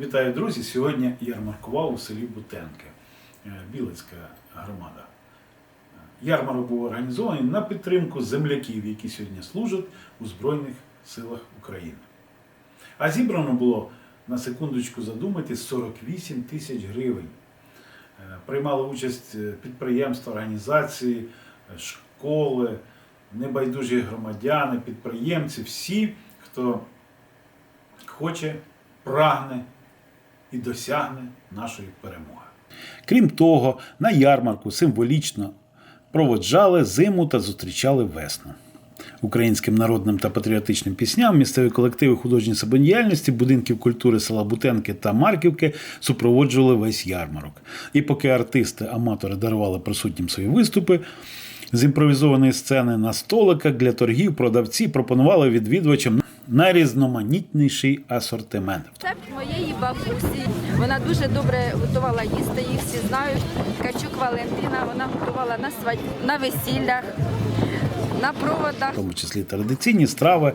Вітаю, друзі! Сьогодні ярмаркував у селі Бутенки, е, Білицька громада. Е, Ярмарок був організований на підтримку земляків, які сьогодні служать у Збройних силах України. А зібрано було, на секундочку задумайтесь, 48 тисяч гривень. Е, Приймали участь підприємства, організації, школи, небайдужі громадяни, підприємці, всі, хто хоче, прагне і досягне нашої перемоги. Крім того, на ярмарку символічно проводжали зиму та зустрічали весну. Українським народним та патріотичним пісням місцеві колективи художньої самодіяльності будинків культури села Бутенки та Марківки супроводжували весь ярмарок. І поки артисти-аматори дарували присутнім свої виступи, з імпровізованої сцени на столиках для торгів продавці пропонували відвідувачам найрізноманітніший асортимент. Моєї бабусі. Вона дуже добре готувала їсти, їх всі знають. Качук Валентина, вона готувала на свадь... на весіллях, на проводах. в тому числі традиційні страви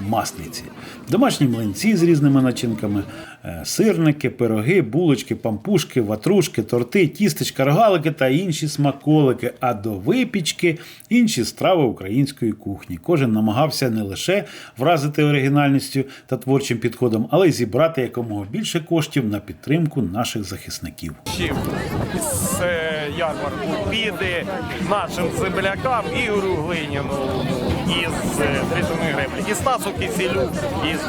масниці, домашні млинці з різними начинками, е, сирники, пироги, булочки, пампушки, ватрушки, торти, тістечка, рогалики та інші смаколики. А до випічки інші страви української кухні. Кожен намагався не лише вразити оригінальністю та творчим підходом, але й зібрати якомога більше коштів на підтримку наших захисників. Ярмарку піде нашим землякам Ігорю Глиніну із е, Тритони Греблі, і Стасу Кисілю із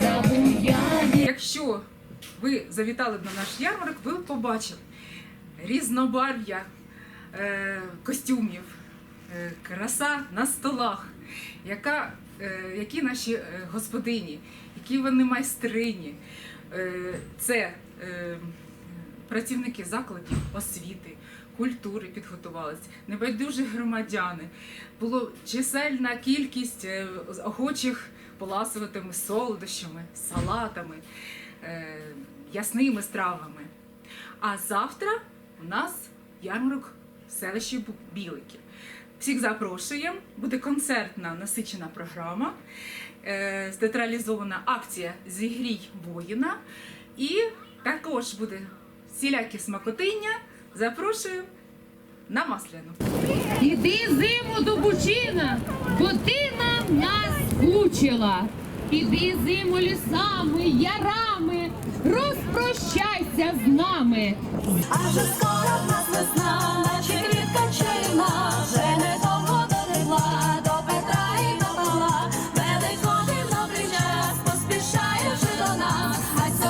забуяє. Якщо ви завітали на наш ярмарок, ви побачили різнобарв'я е, костюмів, е, краса на столах, яка, е, які наші е, господині, які вони майстрині. Е, це працівники закладів освіти, культури підготувалися, небайдужі громадяни. Було чисельна кількість охочих поласуватими солодощами, салатами, ясними стравами. А завтра у нас ярмарок в селищі Білики. Всіх запрошуємо. Буде концертна насичена програма, е, театралізована акція Зігрій воїна. І також буде всілякі смакотиння. Запрошую на Масляну. Іди зиму до Бучина, бо ти нам нас. Іди зиму лісами, ярами, розпрощайся з нами. А скоро в нас весна, до нас.